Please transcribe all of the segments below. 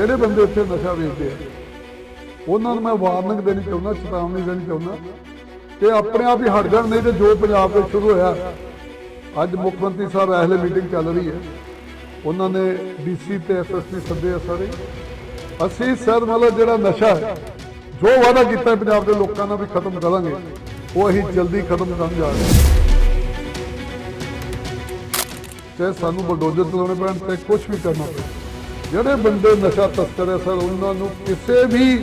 ਜਿਹੜੇ ਬੰਦੇ ਇੱਥੇ ਨਸ਼ਾ ਵੇਚਦੇ ਆ, ਉਹਨਾਂ ਨੂੰ ਮੈਂ ਵਾਰਨਿੰਗ ਦੇਣੀ ਚਾਹੁੰਦਾ ਚੇਤਾਵਨੀ ਦੇਣੀ ਚਾਹੁੰਦਾ ਕਿ ਆਪਣੇ ਆਪ ਹੀ ਹਟ ਜਾਣ, ਨਹੀਂ ਤੇ ਜੋ ਪੰਜਾਬ ਵਿੱਚ ਸ਼ੁਰੂ ਹੋਇਆ, ਅੱਜ ਮੁੱਖ ਮੰਤਰੀ ਸਾਹਿਬ ਐਹਲੇ ਮੀਟਿੰਗ ਚੱਲ ਰਹੀ ਹੈ। ਉਹਨਾਂ ਨੇ ਡੀਸੀ ਤੇ ਐਸਐਸਪੀ ਸੱਦੇ ਆ ਸਾਰੇ। ਅਸੀਂ ਸਰ ਵਾਲਾ ਜਿਹੜਾ ਨਸ਼ਾ ਹੈ, ਜੋ ਵਾਅਦਾ ਕੀਤਾ ਪੰਜਾਬ ਦੇ ਲੋਕਾਂ ਨਾਲ ਵੀ ਖਤਮ ਕਰਾਂਗੇ, ਉਹ ਅਸੀਂ ਜਲਦੀ ਖਤਮ ਕਰਨ ਜਾ ਰਹੇ ਹਾਂ। ਚਾਹੇ ਸਾਨੂੰ ਬਲਡੋਜ਼ਰ ਚਲਾਉਣੇ ਪੈਣ ਤੇ ਕੁਝ ਵੀ ਕਰਨਾ ਪਏ ਜਿਹੜੇ ਬੰਦੇ ਨਸ਼ਾ ਤਸਕਰ ਹੈ ਸਰ, ਉਹਨਾਂ ਨੂੰ ਕਿਸੇ ਵੀ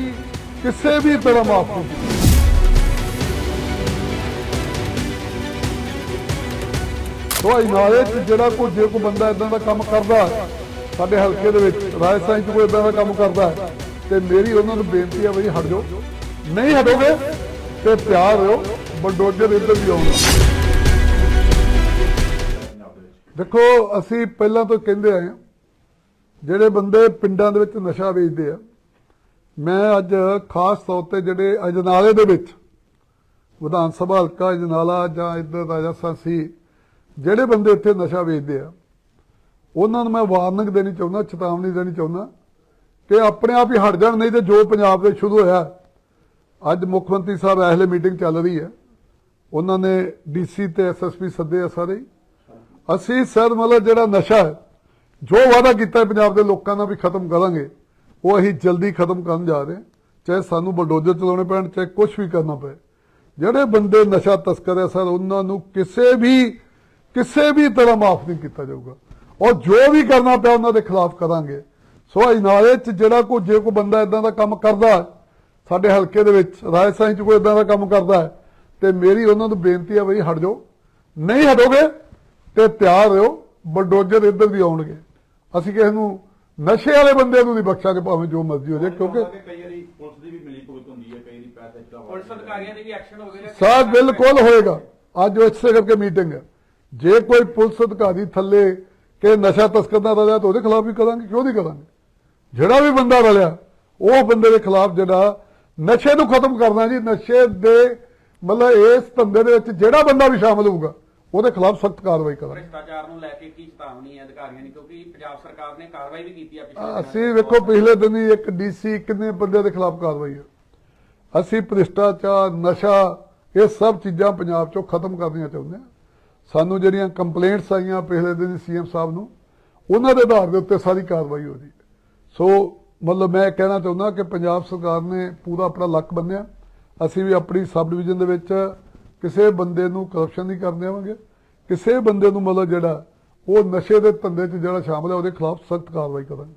ਕਿਸੇ ਵੀ ਤਰ੍ਹਾਂ ਮਾਫ ਨਹੀਂ ਸੋ ਨਾਲੇ ਜਿਹੜਾ ਕੋਈ, ਜੇ ਕੋਈ ਬੰਦਾ ਇਦਾਂ ਦਾ ਕੰਮ ਕਰਦਾ ਸਾਡੇ ਹਲਕੇ ਦੇ ਵਿੱਚ, ਰਾਜਸਥਾਨ ਚ ਕੋਈ ਇਦਾਂ ਦਾ ਕੰਮ ਕਰਦਾ ਤੇ ਮੇਰੀ ਉਹਨਾਂ ਨੂੰ ਬੇਨਤੀ ਹੈ ਬਈ ਹਟ ਜਾਓ। ਨਹੀਂ ਹਟੋਗੇ, ਤੇ ਪਿਆਰ ਰਹੋ ਬਲਡੋਜ਼ਰ ਇੱਧਰ ਵੀ ਆਉਣਗੇ ਦੇਖੋ, ਅਸੀਂ ਪਹਿਲਾਂ ਤੋਂ ਕਹਿੰਦੇ ਆਏ ਹਾਂ ਜਿਹੜੇ ਬੰਦੇ ਪਿੰਡਾਂ ਦੇ ਵਿੱਚ ਨਸ਼ਾ ਵੇਚਦੇ ਆ, ਮੈਂ ਅੱਜ ਖਾਸ ਤੌਰ ਤੇ ਜਿਹੜੇ ਅਜਨਾਲੇ ਦੇ ਵਿੱਚ, ਵਿਧਾਨ ਸਭਾ ਹਲਕਾ ਅਜਨਾਲਾ ਜਾਂ ਇੱਧਰ ਰਾਜਸਥਾਨ ਸੀ, ਜਿਹੜੇ ਬੰਦੇ ਇੱਥੇ ਨਸ਼ਾ ਵੇਚਦੇ ਆ, ਉਹਨਾਂ ਨੂੰ ਮੈਂ ਵਾਰਨਿੰਗ ਦੇਣੀ ਚਾਹੁੰਦਾ, ਚੇਤਾਵਨੀ ਦੇਣੀ ਚਾਹੁੰਦਾ ਕਿ ਆਪਣੇ ਆਪ ਹੀ ਹਟ ਜਾਣ, ਨਹੀਂ ਤੇ ਜੋ ਪੰਜਾਬ ਦੇ ਸ਼ੁਰੂ ਹੋਇਆ, ਅੱਜ ਮੁੱਖ ਮੰਤਰੀ ਸਾਹਿਬ ਐਹਲੇ ਮੀਟਿੰਗ ਚੱਲ ਰਹੀ ਹੈ। ਉਹਨਾਂ ਨੇ ਡੀਸੀ ਤੇ ਐਸਐਸਪੀ ਸੱਦੇ ਆ ਸਾਰੇ। ਅਸੀਂ ਸਰ ਮਤਲਬ ਜਿਹੜਾ ਨਸ਼ਾ ਹੈ ਜੋ ਵਾਅਦਾ ਕੀਤਾ ਪੰਜਾਬ ਦੇ ਲੋਕਾਂ ਨਾਲ ਵੀ ਖਤਮ ਕਰਾਂਗੇ ਉਹ ਅਸੀਂ ਜਲਦੀ ਖਤਮ ਕਰਨ ਜਾ ਰਹੇ ਹਾਂ। ਚਾਹੇ ਸਾਨੂੰ ਬਲਡੋਜ਼ਰ ਚਲਾਉਣੇ ਪੈਣ ਚਾਹੇ ਕੁਝ ਵੀ ਕਰਨਾ ਪਏ। ਜਿਹੜੇ ਬੰਦੇ ਨਸ਼ਾ ਤਸਕਰ ਹੈ ਸਰ ਉਹਨਾਂ ਨੂੰ ਕਿਸੇ ਵੀ ਕਿਸੇ ਵੀ ਤਰ੍ਹਾਂ ਮਾਫ ਨਹੀਂ ਕੀਤਾ ਜਾਊਗਾ। ਔਰ ਜੋ ਵੀ ਕਰਨਾ ਪਿਆ ਉਹਨਾਂ ਦੇ ਖਿਲਾਫ ਕਰਾਂਗੇ। ਸੋ ਨਾਲੇ ਚ ਜਿਹੜਾ ਕੋਈ ਜੇ ਕੋਈ ਬੰਦਾ ਇਦਾਂ ਦਾ ਕੰਮ ਕਰਦਾ ਸਾਡੇ ਹਲਕੇ ਦੇ ਵਿੱਚ ਰਾਜਸਥਾਨ ਚ ਕੋਈ ਇਦਾਂ ਦਾ ਕੰਮ ਕਰਦਾ ਹੈ, ਤੇ ਮੇਰੀ ਉਹਨਾਂ ਨੂੰ ਬੇਨਤੀ ਹੈ ਬਈ ਹਟ ਜਾਓ। ਨਹੀਂ ਹਟੋਗੇ ਤੇ ਤਿਆਰ ਰਹੋ ਬਲਡੋਜ਼ਰ ਇੱਧਰ ਵੀ ਆਉਣਗੇ। ਅਸੀਂ ਕਿਸੇ ਨੂੰ ਨਸ਼ੇ ਵਾਲੇ ਬੰਦੇ ਨੂੰ ਨਹੀਂ ਬਖਸ਼ਾਂਗੇ ਭਾਵੇਂ ਜੋ ਮਰਜ਼ੀ ਹੋ ਜਾਏ ਕਿਉਂਕਿ ਕਈ ਵਾਰੀ ਪੁਲਿਸ ਦੀ ਵੀ ਮਿਲੀ ਭੁਗਤ ਹੁੰਦੀ ਹੈ ਕਈ ਵਾਰੀ ਪੈਸੇ ਚੜਾ ਪੁਲਿਸ ਅਧਿਕਾਰੀਆਂ ਦੇ ਵੀ ਐਕਸ਼ਨ ਹੋ ਗਏ ਨੇ। ਸਾਹ ਬਿਲਕੁਲ ਹੋਏਗਾ। ਅੱਜ ਇਸੇ ਕਰਕੇ ਮੀਟਿੰਗ ਹੈ। ਜੇ ਕੋਈ ਪੁਲਿਸ ਅਧਿਕਾਰੀ ਥੱਲੇ ਕਿ ਨਸ਼ਾ ਤਸਕਰ ਦਾ ਰਲਿਆ ਤਾਂ ਉਹਦੇ ਖਿਲਾਫ ਵੀ ਕਰਾਂਗੇ ਕਿਉਂ ਨਹੀਂ ਕਰਾਂਗੇ? ਜਿਹੜਾ ਵੀ ਬੰਦਾ ਰਲਿਆ ਉਹ ਬੰਦੇ ਦੇ ਖਿਲਾਫ ਜਿਹੜਾ ਨਸ਼ੇ ਨੂੰ ਖਤਮ ਕਰਨਾ ਜੀ ਨਸ਼ੇ ਦੇ ਮਤਲਬ ਇਸ ਧੰਦੇ ਦੇ ਵਿੱਚ ਜਿਹੜਾ ਬੰਦਾ ਵੀ ਸ਼ਾਮਲ ਹੋਊਗਾ ਉਹਦੇ ਖਿਲਾਫ ਸਖਤ ਕਾਰਵਾਈ ਕਰਾਂਗੇ। ਭ੍ਰਿਸ਼ਟਾਚਾਰ ਨੂੰ ਲੈ ਕੇ ਕੀ ਚੇਤਾਵਨੀ ਹੈ ਅਧਿਕਾਰੀਆਂ ਦੀ? ਕਿਉਂਕਿ ਪੰਜਾਬ ਸਰਕਾਰ ਨੇ ਕਾਰਵਾਈ ਵੀ ਕੀਤੀ ਆ ਪਿਛਲੇ। ਅਸੀਂ ਵੇਖੋ ਪਿਛਲੇ ਦਿਨ ਹੀ ਇੱਕ ਡੀਸੀ ਕਿੰਨੇ ਬੰਦੇ ਦੇ ਖਿਲਾਫ ਕਾਰਵਾਈ ਹੈ। ਅਸੀਂ ਭ੍ਰਿਸ਼ਟਾਚਾਰ ਨਸ਼ਾ ਇਹ ਸਭ ਚੀਜ਼ਾਂ ਪੰਜਾਬ ਚੋਂ ਖਤਮ ਕਰਨੀਆਂ ਚਾਹੁੰਦੇ ਹਾਂ। ਸਾਨੂੰ ਜਿਹੜੀਆਂ ਕੰਪਲੇਂਟਸ ਆਈਆਂ ਪਿਛਲੇ ਦਿਨ ਸੀਐਮ ਸਾਹਿਬ ਨੂੰ ਉਹਨਾਂ ਦੇ ਆਧਾਰ ਦੇ ਉੱਤੇ ਸਾਰੀ ਕਾਰਵਾਈ ਹੋ ਰਹੀ ਸੋ ਮਤਲਬ ਮੈਂ ਕਹਿਣਾ ਚਾਹੁੰਦਾ ਕਿ ਪੰਜਾਬ ਸਰਕਾਰ ਨੇ ਪੂਰਾ ਆਪਣਾ ਲੱਕ ਬੰਨਿਆ। ਅਸੀਂ ਵੀ ਆਪਣੀ ਸਬ ਡਿਵੀਜ਼ਨ ਦੇ ਵਿੱਚ ਕਿਸੇ ਬੰਦੇ ਨੂੰ ਕਰਪਸ਼ਨ ਨਹੀਂ ਕਰਨ ਦੇਵਾਂਗੇ। ਕਿਸੇ ਬੰਦੇ ਨੂੰ ਮਤਲਬ ਜਿਹੜਾ ਉਹ ਨਸ਼ੇ ਦੇ ਧੰਦੇ 'ਚ ਜਿਹੜਾ ਸ਼ਾਮਲ ਹੈ, ਉਹਦੇ ਖਿਲਾਫ ਸਖਤ ਕਾਰਵਾਈ ਕਰਾਂਗੇ।